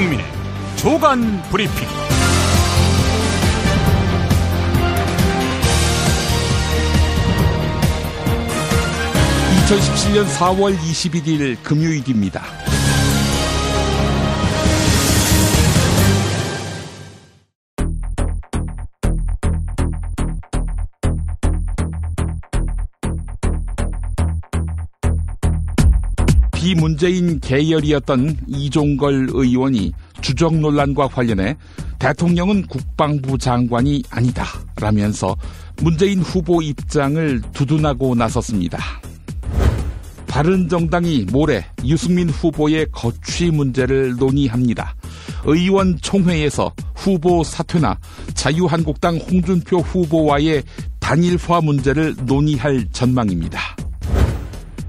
김용민의 조간 브리핑. 2017년 4월 21일 금요일입니다. 비문재인 계열이었던 이종걸 의원이 주적 논란과 관련해 대통령은 국방부 장관이 아니다 라면서 문재인 후보 입장을 두둔하고 나섰습니다. 바른정당이 모레 유승민 후보의 거취 문제를 논의합니다. 의원 총회에서 후보 사퇴나 자유한국당 홍준표 후보와의 단일화 문제를 논의할 전망입니다.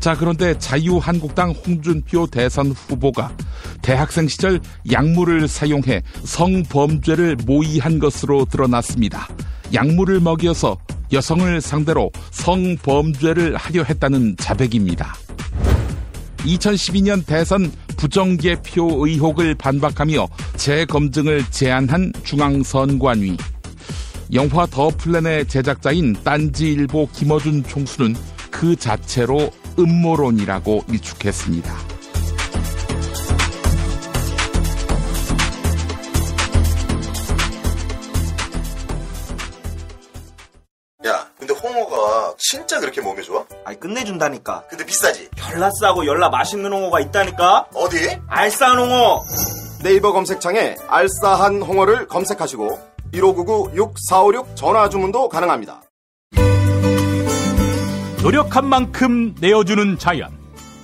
자, 그런데 자유한국당 홍준표 대선 후보가 대학생 시절 약물을 사용해 성범죄를 모의한 것으로 드러났습니다. 약물을 먹여서 여성을 상대로 성범죄를 하려 했다는 자백입니다. 2012년 대선 부정개표 의혹을 반박하며 재검증을 제안한 중앙선관위. 영화 더 플랜의 제작자인 딴지일보 김어준 총수는 그 자체로 음모론이라고 일축했습니다. 야, 근데 홍어가 진짜 그렇게 몸에 좋아? 아니 끝내준다니까 근데 비싸지? 별나 싸고 열나 맛있는 홍어가 있다니까 어디? 알싸한 홍어 네이버 검색창에 알싸한 홍어를 검색하시고 1599-6456 전화 주문도 가능합니다. 노력한 만큼 내어주는 자연.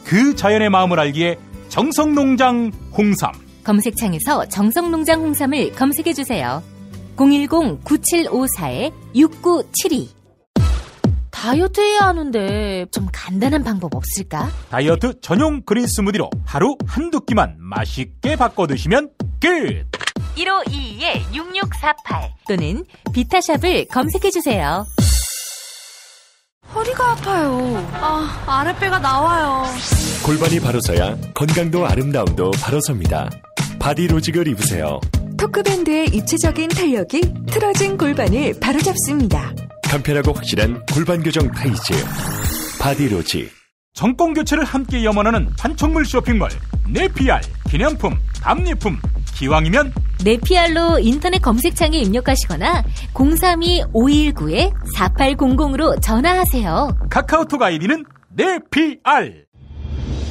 그 자연의 마음을 알기에 정성농장 홍삼. 검색창에서 정성농장 홍삼을 검색해주세요. 010-9754-6972 다이어트 해야 하는데 좀 간단한 방법 없을까? 다이어트 전용 그린 스무디로 하루 한두 끼만 맛있게 바꿔 드시면 끝! 1522-6648 또는 비타샵을 검색해주세요. 허리가 아파요. 아, 아랫배가 나와요. 골반이 바로 서야 건강도 아름다움도 바로 섭니다. 바디로직을 입으세요. 토크밴드의 입체적인 탄력이 틀어진 골반을 바로잡습니다. 간편하고 확실한 골반 교정 타이즈. 바디로직. 정권 교체를 함께 염원하는 판촉물 쇼핑몰 네피알 기념품 답례품 기왕이면 네피알로 인터넷 검색창에 입력하시거나 032-519-4800으로 전화하세요. 카카오톡 아이디는 네피알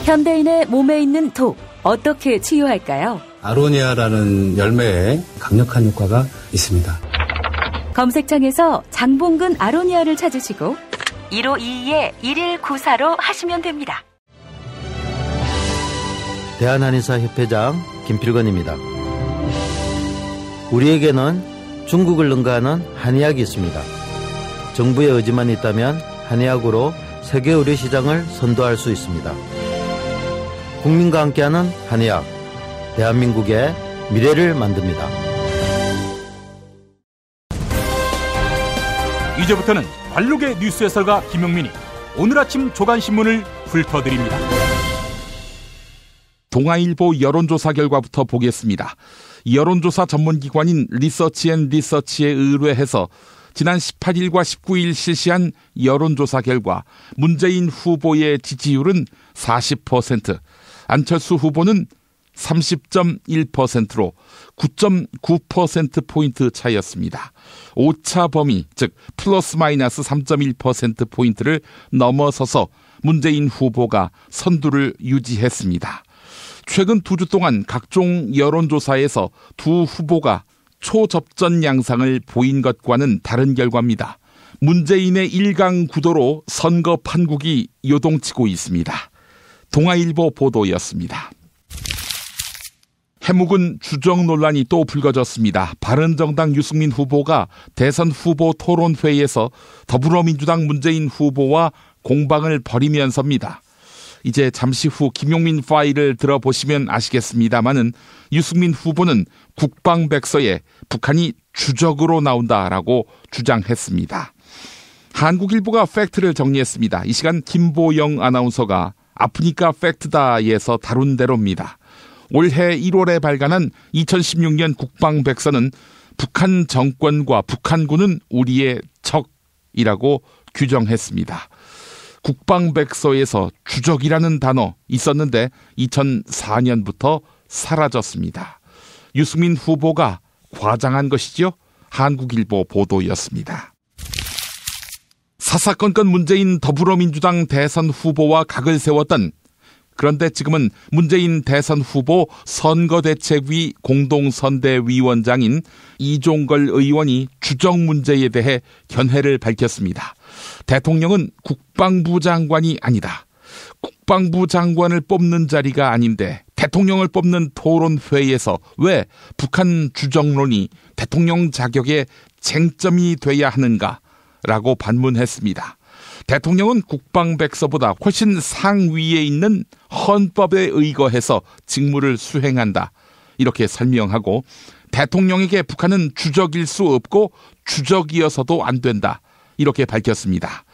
현대인의 몸에 있는 독 어떻게 치유할까요? 아로니아라는 열매에 강력한 효과가 있습니다. 검색창에서 장봉근 아로니아를 찾으시고 1522-1194로 하시면 됩니다. 대한한의사협회장 김필건입니다. 우리에게는 중국을 능가하는 한의학이 있습니다. 정부의 의지만 있다면 한의학으로 세계 의료 시장을 선도할 수 있습니다. 국민과 함께하는 한의학, 대한민국의 미래를 만듭니다. 이제부터는 관록의 뉴스 해설가 김용민이 오늘 아침 조간신문을 훑어드립니다. 동아일보 여론조사 결과부터 보겠습니다. 여론조사 전문기관인 리서치앤리서치에 의뢰해서 지난 18일과 19일 실시한 여론조사 결과 문재인 후보의 지지율은 40%, 안철수 후보는 30.1%로 9.9%포인트 차이였습니다. 오차 범위, 즉 플러스 마이너스 3.1%포인트를 넘어서서 문재인 후보가 선두를 유지했습니다. 최근 두 주 동안 각종 여론조사에서 두 후보가 초접전 양상을 보인 것과는 다른 결과입니다. 문재인의 1강 구도로 선거 판국이 요동치고 있습니다. 동아일보 보도였습니다. 해묵은 주적 논란이 또 불거졌습니다. 바른정당 유승민 후보가 대선 후보 토론회에서 더불어민주당 문재인 후보와 공방을 벌이면서입니다. 이제 잠시 후 김용민 파일을 들어보시면 아시겠습니다마는 유승민 후보는 국방백서에 북한이 주적으로 나온다라고 주장했습니다. 한국일보가 팩트를 정리했습니다. 이 시간 김보영 아나운서가 아프니까 팩트다에서 다룬 대로입니다. 올해 1월에 발간한 2016년 국방백서는 북한 정권과 북한군은 우리의 적이라고 규정했습니다. 국방백서에서 주적이라는 단어 있었는데 2004년부터 사라졌습니다. 유승민 후보가 과장한 것이죠. 한국일보 보도였습니다. 사사건건 문재인 더불어민주당 대선 후보와 각을 세웠던 그런데 지금은 문재인 대선 후보 선거대책위 공동선대위원장인 이종걸 의원이 주적 문제에 대해 견해를 밝혔습니다. 대통령은 국방부 장관이 아니다. 국방부 장관을 뽑는 자리가 아닌데 대통령을 뽑는 토론회에서 왜 북한 주정론이 대통령 자격에 쟁점이 돼야 하는가? 라고 반문했습니다. 대통령은 국방백서보다 훨씬 상위에 있는 헌법에 의거해서 직무를 수행한다. 이렇게 설명하고 대통령에게 북한은 주적일 수 없고 주적이어서도 안 된다. 이렇게 밝혔습니다.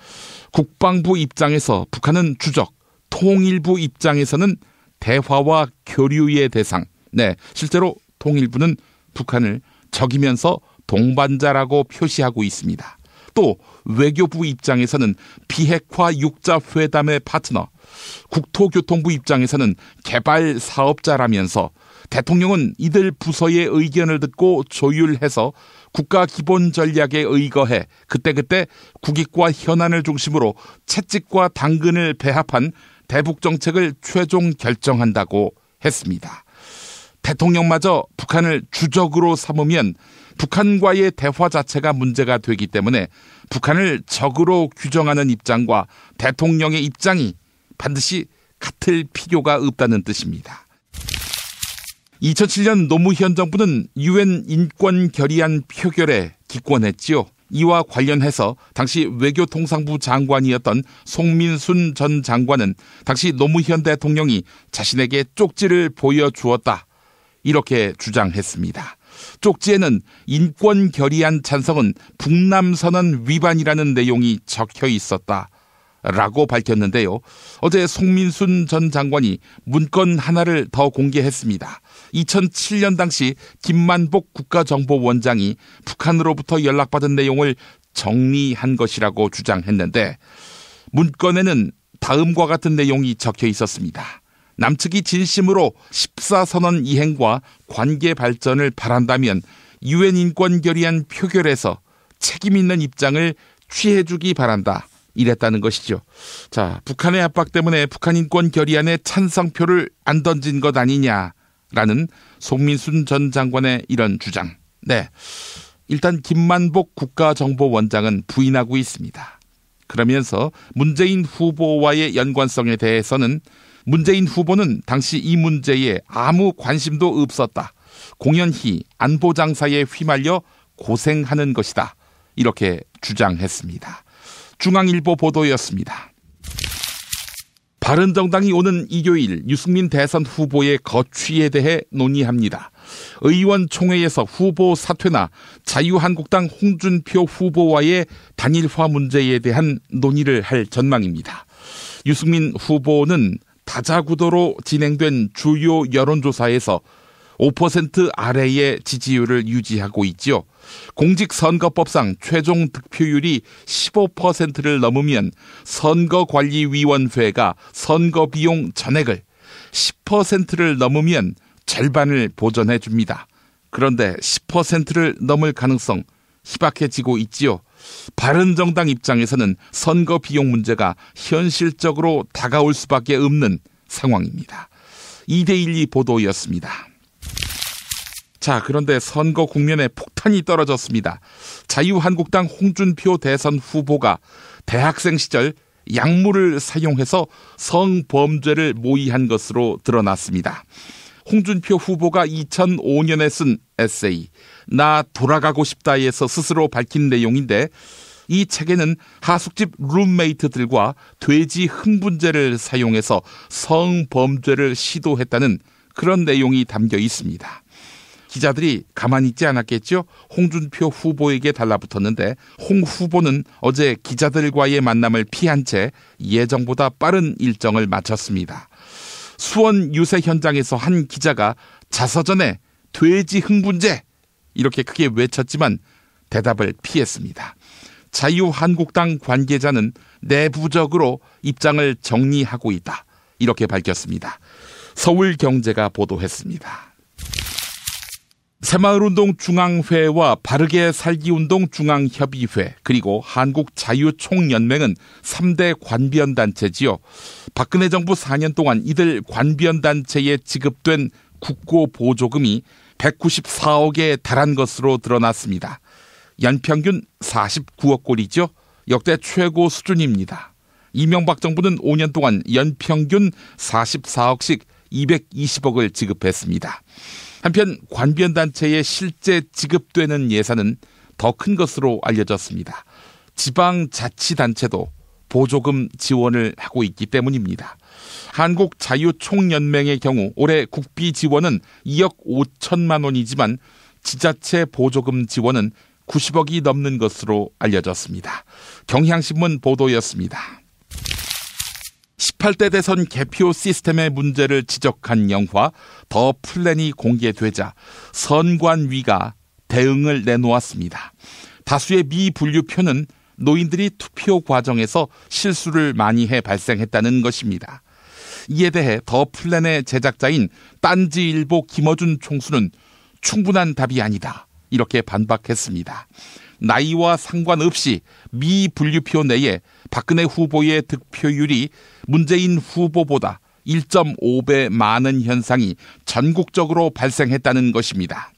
국방부 입장에서 북한은 주적, 통일부 입장에서는 대화와 교류의 대상. 네, 실제로 통일부는 북한을 적이면서 동반자라고 표시하고 있습니다. 또 외교부 입장에서는 비핵화 육자 회담의 파트너, 국토교통부 입장에서는 개발 사업자라면서 대통령은 이들 부서의 의견을 듣고 조율해서 국가 기본 전략에 의거해 그때그때 국익과 현안을 중심으로 채찍과 당근을 배합한 대북 정책을 최종 결정한다고 했습니다. 대통령마저 북한을 주적으로 삼으면 북한과의 대화 자체가 문제가 되기 때문에 북한을 적으로 규정하는 입장과 대통령의 입장이 반드시 같을 필요가 없다는 뜻입니다. 2007년 노무현 정부는 유엔 인권 결의안 표결에 기권했지요. 이와 관련해서 당시 외교통상부 장관이었던 송민순 전 장관은 당시 노무현 대통령이 자신에게 쪽지를 보여주었다. 이렇게 주장했습니다. 쪽지에는 인권 결의안 찬성은 북남선언 위반이라는 내용이 적혀 있었다. 라고 밝혔는데요. 어제 송민순 전 장관이 문건 하나를 더 공개했습니다. 2007년 당시 김만복 국가정보원장이 북한으로부터 연락받은 내용을 정리한 것이라고 주장했는데 문건에는 다음과 같은 내용이 적혀 있었습니다. 남측이 진심으로 14선언 이행과 관계 발전을 바란다면 유엔 인권 결의안 표결에서 책임 있는 입장을 취해주기 바란다. 이랬다는 것이죠. 자, 북한의 압박 때문에 북한 인권 결의안에 찬성표를 안 던진 것 아니냐라는 송민순 전 장관의 이런 주장. 네. 일단 김만복 국가정보원장은 부인하고 있습니다. 그러면서 문재인 후보와의 연관성에 대해서는 문재인 후보는 당시 이 문제에 아무 관심도 없었다. 공연히 안보 장사에 휘말려 고생하는 것이다. 이렇게 주장했습니다. 중앙일보 보도였습니다. 바른정당이 오는 일요일 유승민 대선 후보의 거취에 대해 논의합니다. 의원총회에서 후보 사퇴나 자유한국당 홍준표 후보와의 단일화 문제에 대한 논의를 할 전망입니다. 유승민 후보는 다자구도로 진행된 주요 여론조사에서 5% 아래의 지지율을 유지하고 있지요. 공직선거법상 최종 득표율이 15%를 넘으면 선거관리위원회가 선거비용 전액을 10%를 넘으면 절반을 보전해 줍니다. 그런데 10%를 넘을 가능성 희박해지고 있지요. 바른정당 입장에서는 선거 비용 문제가 현실적으로 다가올 수밖에 없는 상황입니다. 이데일리 보도였습니다. 자, 그런데 선거 국면에 폭탄이 떨어졌습니다. 자유한국당 홍준표 대선 후보가 대학생 시절 약물을 사용해서 성범죄를 모의한 것으로 드러났습니다. 홍준표 후보가 2005년에 쓴 에세이 나 돌아가고 싶다에서 스스로 밝힌 내용인데 이 책에는 하숙집 룸메이트들과 돼지 흥분제를 사용해서 성범죄를 시도했다는 그런 내용이 담겨 있습니다. 기자들이 가만히 있지 않았겠죠? 홍준표 후보에게 달라붙었는데 홍 후보는 어제 기자들과의 만남을 피한 채 예정보다 빠른 일정을 마쳤습니다. 수원 유세 현장에서 한 기자가 자서전에 돼지 흥분제 이렇게 크게 외쳤지만 대답을 피했습니다. 자유한국당 관계자는 내부적으로 입장을 정리하고 있다. 이렇게 밝혔습니다. 서울경제가 보도했습니다. 새마을운동 중앙회와 바르게 살기운동 중앙협의회 그리고 한국자유총연맹은 3대 관비연단체지요. 박근혜 정부 4년 동안 이들 관비연단체에 지급된 국고 보조금이 194억에 달한 것으로 드러났습니다. 연평균 49억 꼴이죠. 역대 최고 수준입니다. 이명박 정부는 5년 동안 연평균 44억씩 220억을 지급했습니다. 한편 관변단체에 실제 지급되는 예산은 더 큰 것으로 알려졌습니다. 지방자치단체도 보조금 지원을 하고 있기 때문입니다. 한국자유총연맹의 경우 올해 국비 지원은 2억 5천만 원이지만 지자체 보조금 지원은 90억이 넘는 것으로 알려졌습니다. 경향신문 보도였습니다. 18대 대선 개표 시스템의 문제를 지적한 영화 더 플랜이 공개되자 선관위가 대응을 내놓았습니다. 다수의 미분류표는 노인들이 투표 과정에서 실수를 많이 해 발생했다는 것입니다. 이에 대해 더 플랜의 제작자인 딴지일보 김어준 총수는 충분한 답이 아니다. 이렇게 반박했습니다. 나이와 상관없이 미 분류표 내에 박근혜 후보의 득표율이 문재인 후보보다 1.5배 많은 현상이 전국적으로 발생했다는 것입니다.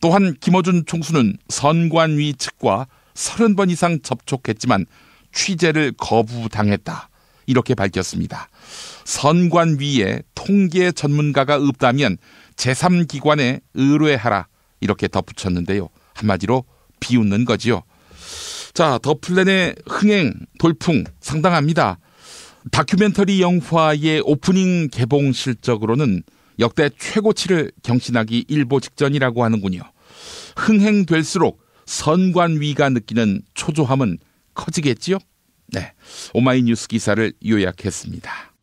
또한 김어준 총수는 선관위 측과 30번 이상 접촉했지만 취재를 거부당했다. 이렇게 밝혔습니다. 선관 위에 통계 전문가가 없다면 제3기관에 의뢰하라. 이렇게 덧붙였는데요. 한마디로 비웃는 거지요. 자, 더 플랜의 흥행, 돌풍 상당합니다. 다큐멘터리 영화의 오프닝 개봉 실적으로는 역대 최고치를 경신하기 일보 직전이라고 하는군요. 흥행될수록 선관위가 느끼는 초조함은 커지겠지요? 네. 오마이뉴스 기사를 요약했습니다.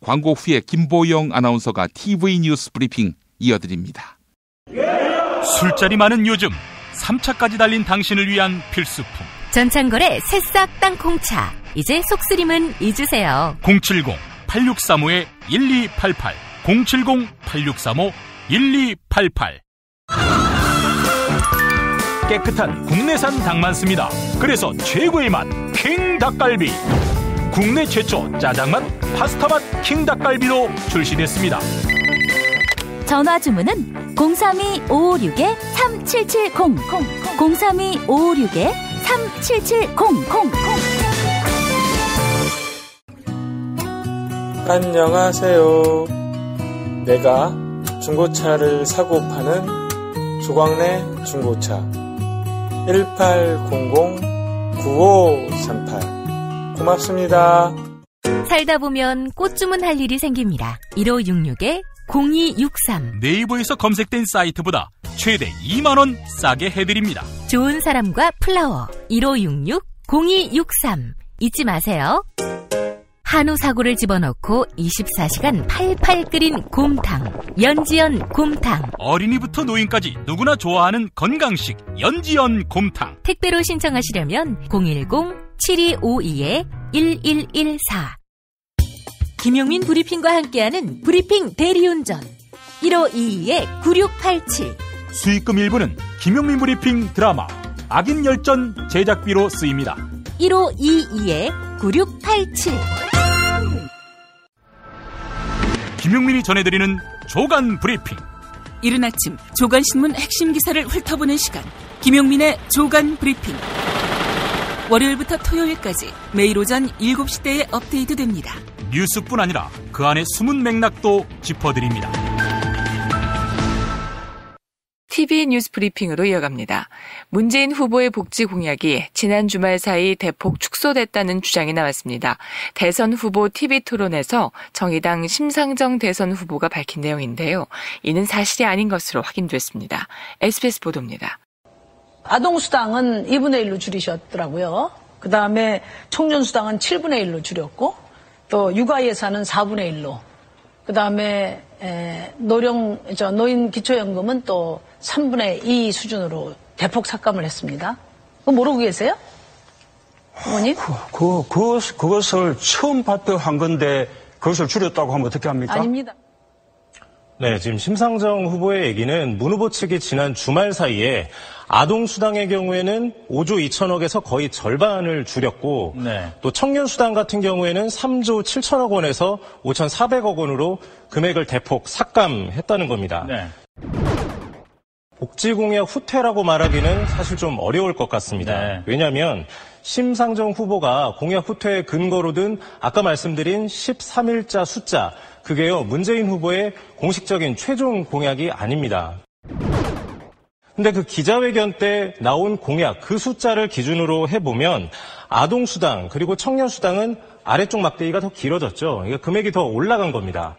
광고 후에 김보영 아나운서가 TV 뉴스 브리핑 이어드립니다. 술자리 많은 요즘 3차까지 달린 당신을 위한 필수품. 전창걸의 새싹 땅콩차. 이제 속쓰림은 잊으세요. 070-8635-1288. 070-8635-1288. 깨끗한 국내산 닭만 씁니다. 그래서 최고의 맛, 킹 닭갈비. 국내 최초 짜장맛, 파스타맛 킹 닭갈비로 출시됐습니다. 전화 주문은 032-556-3770 032-556-3770 안녕하세요. 내가 중고차를 사고 파는 조광래 중고차 1800-9538 고맙습니다. 살다 보면 꽃 주문할 일이 생깁니다. 1566에 0263 네이버에서 검색된 사이트보다 최대 2만원 싸게 해드립니다. 좋은 사람과 플라워 1566 0263 잊지 마세요. 한우 사고를 집어넣고 24시간 팔팔 끓인 곰탕 연지연 곰탕 어린이부터 노인까지 누구나 좋아하는 건강식 연지연 곰탕 택배로 신청하시려면 010-7252-1114 김용민 브리핑과 함께하는 브리핑 대리운전 1522-9687 수익금 일부는 김용민 브리핑 드라마 악인 열전 제작비로 쓰입니다. 1522-9687 김용민이 전해드리는 조간 브리핑. 이른 아침 조간신문 핵심 기사를 훑어보는 시간. 김용민의 조간 브리핑. 월요일부터 토요일까지 매일 오전 7시대에 업데이트됩니다. 뉴스뿐 아니라 그 안에 숨은 맥락도 짚어드립니다. TV 뉴스 브리핑으로 이어갑니다. 문재인 후보의 복지 공약이 지난 주말 사이 대폭 축소됐다는 주장이 나왔습니다. 대선 후보 TV 토론에서 정의당 심상정 대선 후보가 밝힌 내용인데요. 이는 사실이 아닌 것으로 확인됐습니다. SBS 보도입니다. 아동수당은 2분의 1로 줄이셨더라고요. 그 다음에 청년수당은 7분의 1로 줄였고, 또 육아 예산은 4분의 1로 그 다음에 노령 저 노인 기초연금은 또 3분의 2 수준으로 대폭 삭감을 했습니다. 그거 모르고 계세요? 어머님? 그, 그, 그, 그것을 처음 발표한 건데 그것을 줄였다고 하면 어떻게 합니까? 아닙니다. 네, 지금 심상정 후보의 얘기는 문 후보 측이 지난 주말 사이에 아동 수당의 경우에는 5조 2천억에서 거의 절반을 줄였고 네. 또 청년 수당 같은 경우에는 3조 7천억 원에서 5,400억 원으로 금액을 대폭 삭감했다는 겁니다. 네. 복지공약 후퇴라고 말하기는 사실 좀 어려울 것 같습니다. 네. 왜냐하면 심상정 후보가 공약 후퇴의 근거로 든 아까 말씀드린 13일자 숫자 그게요 문재인 후보의 공식적인 최종 공약이 아닙니다. 근데 그 기자회견 때 나온 공약 그 숫자를 기준으로 해보면 아동수당 그리고 청년수당은 아래쪽 막대기가 더 길어졌죠. 그러니까 금액이 더 올라간 겁니다.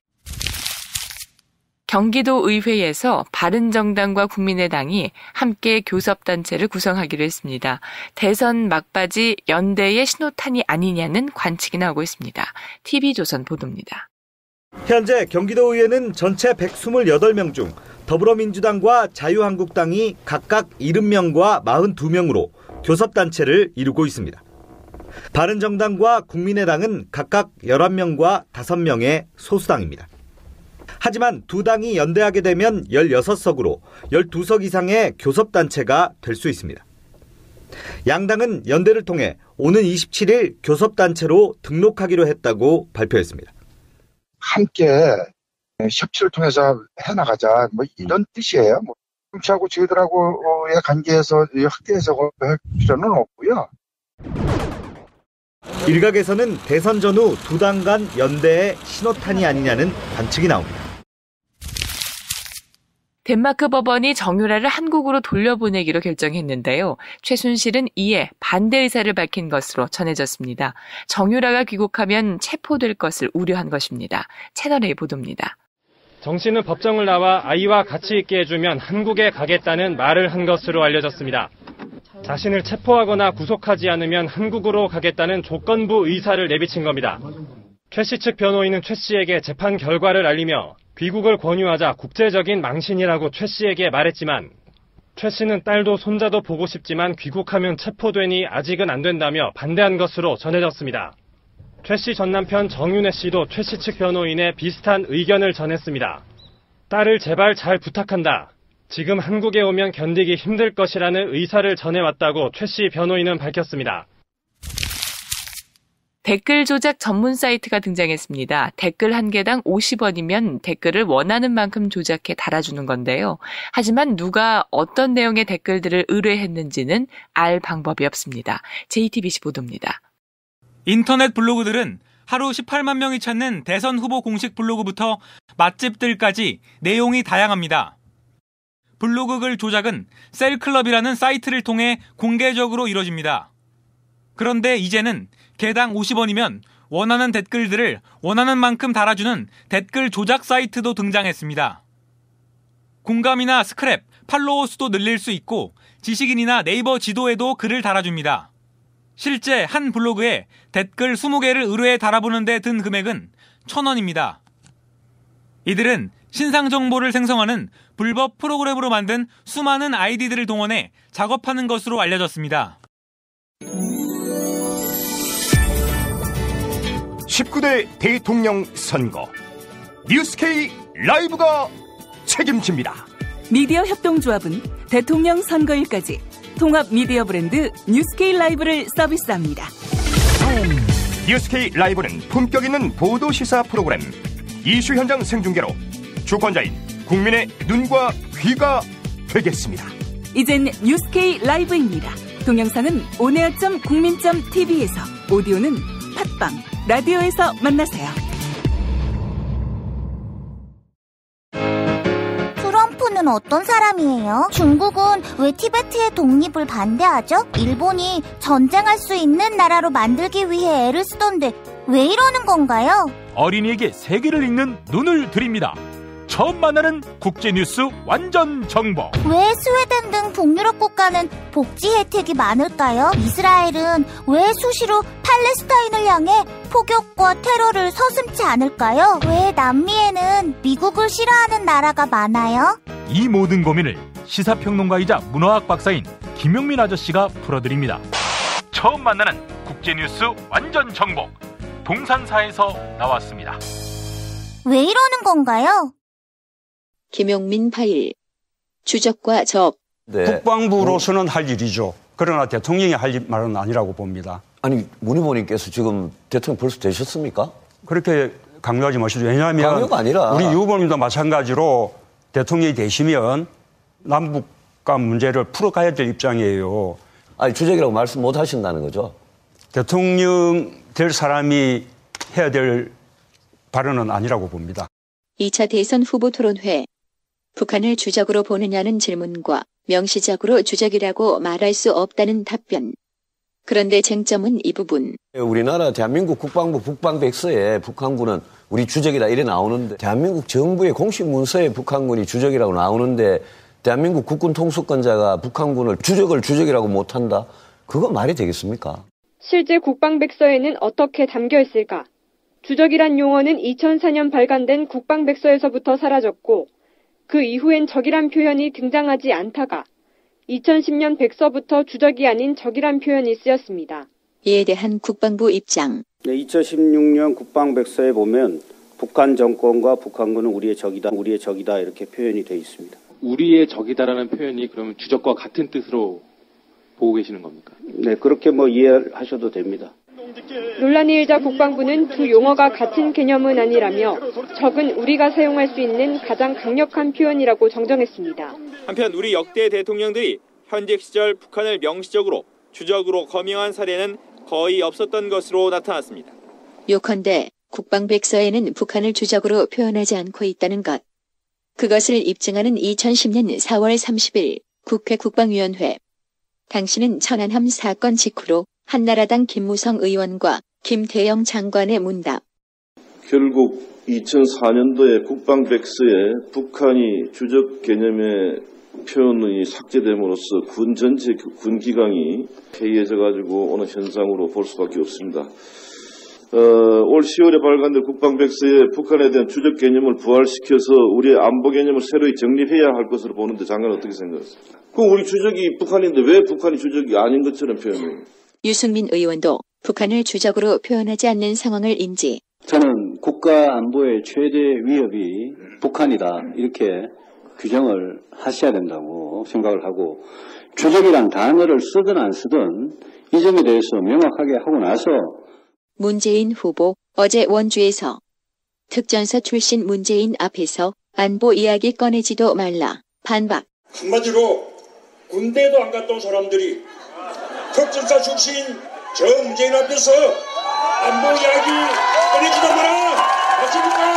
경기도 의회에서 바른정당과 국민의당이 함께 교섭단체를 구성하기로 했습니다. 대선 막바지 연대의 신호탄이 아니냐는 관측이 나오고 있습니다. TV조선 보도입니다. 현재 경기도 의회는 전체 128명 중 더불어민주당과 자유한국당이 각각 70명과 42명으로 교섭단체를 이루고 있습니다. 바른정당과 국민의당은 각각 11명과 5명의 소수당입니다. 하지만 두 당이 연대하게 되면 16석으로 12석 이상의 교섭단체가 될 수 있습니다. 양당은 연대를 통해 오는 27일 교섭단체로 등록하기로 했다고 발표했습니다. 함께 협치를 통해서 해나가자 뭐 이런 뜻이에요. 뭐 정치하고 저희들하고의 관계에서 확대해서 할 필요는 없고요. 일각에서는 대선 전후 두 당 간 연대의 신호탄이 아니냐는 관측이 나옵니다. 덴마크 법원이 정유라를 한국으로 돌려보내기로 결정했는데요. 최순실은 이에 반대 의사를 밝힌 것으로 전해졌습니다. 정유라가 귀국하면 체포될 것을 우려한 것입니다. 채널A 보도입니다. 정 씨는 법정을 나와 아이와 같이 있게 해주면 한국에 가겠다는 말을 한 것으로 알려졌습니다. 자신을 체포하거나 구속하지 않으면 한국으로 가겠다는 조건부 의사를 내비친 겁니다. 최씨 측 변호인은 최 씨에게 재판 결과를 알리며 귀국을 권유하자 국제적인 망신이라고 최 씨에게 말했지만 최 씨는 딸도 손자도 보고 싶지만 귀국하면 체포되니 아직은 안 된다며 반대한 것으로 전해졌습니다. 최 씨 전 남편 정윤혜 씨도 최 씨 측 변호인의 비슷한 의견을 전했습니다. 딸을 제발 잘 부탁한다. 지금 한국에 오면 견디기 힘들 것이라는 의사를 전해왔다고 최 씨 변호인은 밝혔습니다. 댓글 조작 전문 사이트가 등장했습니다. 댓글 한 개당 50원이면 댓글을 원하는 만큼 조작해 달아주는 건데요. 하지만 누가 어떤 내용의 댓글들을 의뢰했는지는 알 방법이 없습니다. JTBC 보도입니다. 인터넷 블로그들은 하루 18만 명이 찾는 대선 후보 공식 블로그부터 맛집들까지 내용이 다양합니다. 블로그 글 조작은 셀클럽이라는 사이트를 통해 공개적으로 이뤄집니다. 그런데 이제는 개당 50원이면 원하는 댓글들을 원하는 만큼 달아주는 댓글 조작 사이트도 등장했습니다. 공감이나 스크랩, 팔로워 수도 늘릴 수 있고 지식인이나 네이버 지도에도 글을 달아줍니다. 실제 한 블로그에 댓글 20개를 의뢰해 달아보는데 든 금액은 1000원입니다. 이들은 신상 정보를 생성하는 불법 프로그램으로 만든 수많은 아이디들을 동원해 작업하는 것으로 알려졌습니다. 19대 대통령 선거 뉴스케이 라이브가 책임집니다. 미디어 협동조합은 대통령 선거일까지 통합 미디어 브랜드 뉴스케이 라이브를 서비스합니다. 뉴스케이 라이브는 품격 있는 보도 시사 프로그램 이슈 현장 생중계로 주권자인 국민의 눈과 귀가 되겠습니다. 이젠 뉴스케이 라이브입니다. 동영상은 오네어.국민.tv에서 오디오는 팟빵 라디오에서 만나세요. 트럼프는 어떤 사람이에요? 중국은 왜 티베트의 독립을 반대하죠? 일본이 전쟁할 수 있는 나라로 만들기 위해 애를 쓰던데 왜 이러는 건가요? 어린이에게 세계를 읽는 눈을 드립니다. 처음 만나는 국제뉴스 완전 정보. 왜 스웨덴 등 북유럽 국가는 복지 혜택이 많을까요? 이스라엘은 왜 수시로 팔레스타인을 향해 폭격과 테러를 서슴지 않을까요? 왜 남미에는 미국을 싫어하는 나라가 많아요? 이 모든 고민을 시사평론가이자 문화학 박사인 김용민 아저씨가 풀어드립니다. 처음 만나는 국제뉴스 완전 정복. 동산사에서 나왔습니다. 왜 이러는 건가요? 김용민 파일. 주적과 적. 네. 국방부로서는 할 일이죠. 그러나 대통령이 할 말은 아니라고 봅니다. 아니 문 후보님께서 지금 대통령 벌써 되셨습니까? 그렇게 강요하지 마시죠. 왜냐하면 강요가 아니라 우리 유 후보님도 마찬가지로 대통령이 되시면 남북 간 문제를 풀어가야 될 입장이에요. 아니 주적이라고 말씀 못 하신다는 거죠? 대통령 될 사람이 해야 될 발언은 아니라고 봅니다. 2차 대선 후보 토론회. 북한을 주적으로 보느냐는 질문과 명시적으로 주적이라고 말할 수 없다는 답변. 그런데 쟁점은 이 부분. 우리나라 대한민국 국방부 북방백서에 북한군은 우리 주적이다 이래 나오는데 대한민국 정부의 공식 문서에 북한군이 주적이라고 나오는데 대한민국 국군 통수권자가 북한군을 주적을 주적이라고 못한다? 그거 말이 되겠습니까? 실제 국방백서에는 어떻게 담겨 있을까? 주적이란 용어는 2004년 발간된 국방백서에서부터 사라졌고 그 이후엔 적이란 표현이 등장하지 않다가 2010년 백서부터 주적이 아닌 적이란 표현이 쓰였습니다. 이에 대한 국방부 입장. 네, 2016년 국방백서에 보면 북한 정권과 북한군은 우리의 적이다, 우리의 적이다 이렇게 표현이 되어 있습니다. 우리의 적이다라는 표현이 그러면 주적과 같은 뜻으로 보고 계시는 겁니까? 네, 그렇게 뭐 이해하셔도 됩니다. 논란이 일자 국방부는 두 용어가 같은 개념은 아니라며 적은 우리가 사용할 수 있는 가장 강력한 표현이라고 정정했습니다. 한편 우리 역대 대통령들이 현직 시절 북한을 명시적으로 주적으로 거명한 사례는 거의 없었던 것으로 나타났습니다. 요컨대 국방백서에는 북한을 주적으로 표현하지 않고 있다는 것. 그것을 입증하는 2010년 4월 30일 국회 국방위원회. 당시는 천안함 사건 직후로 한나라당 김무성 의원과 김태영 장관의 문답. 결국 2004년도에 국방백서에 북한이 주적 개념의 표현이 삭제됨으로써 군 전체 군 기강이 해이해져 가지고 오는 현상으로 볼 수밖에 없습니다. 어, 올 10월에 발간된 국방백서에 북한에 대한 주적 개념을 부활시켜서 우리의 안보 개념을 새로 정립해야 할 것으로 보는데 장관 어떻게 생각하십니까? 그럼 우리 주적이 북한인데 왜 북한이 주적이 아닌 것처럼 표현해요? 유승민 의원도 북한을 주적으로 표현하지 않는 상황을 인지. 저는 국가 안보의 최대 위협이 북한이다 이렇게 규정을 하셔야 된다고 생각을 하고 주적이란 단어를 쓰든 안 쓰든 이 점에 대해서 명확하게 하고 나서 문재인 후보 어제 원주에서 특전사 출신 문재인 앞에서 안보 이야기 꺼내지도 말라 반박. 한마디로 군대도 안 갔던 사람들이 특전사 출신 저 문재인 앞에서 안보 이야기 꺼내지도 마라 맞습니까?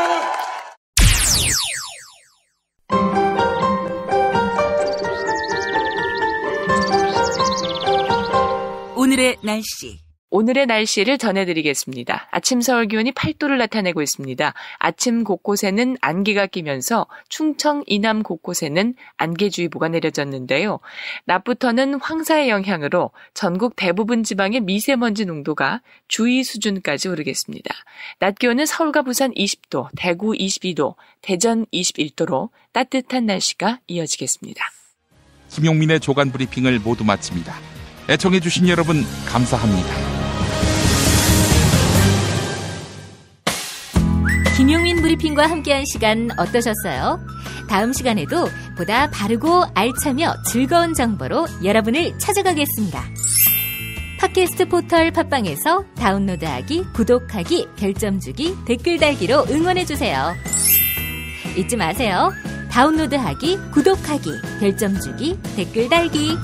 오늘의 날씨. 오늘의 날씨를 전해드리겠습니다. 아침 서울 기온이 8도를 나타내고 있습니다. 아침 곳곳에는 안개가 끼면서 충청 이남 곳곳에는 안개주의보가 내려졌는데요. 낮부터는 황사의 영향으로 전국 대부분 지방의 미세먼지 농도가 주의 수준까지 오르겠습니다. 낮 기온은 서울과 부산 20도, 대구 22도, 대전 21도로 따뜻한 날씨가 이어지겠습니다. 김용민의 조간 브리핑을 모두 마칩니다. 애청해주신 여러분 감사합니다. 브리핑과 함께한 시간 어떠셨어요? 다음 시간에도 보다 바르고 알차며 즐거운 정보로 여러분을 찾아가겠습니다. 팟캐스트 포털 팟빵에서 다운로드하기, 구독하기, 별점 주기, 댓글 달기로 응원해주세요. 잊지 마세요. 다운로드하기, 구독하기, 별점 주기, 댓글 달기.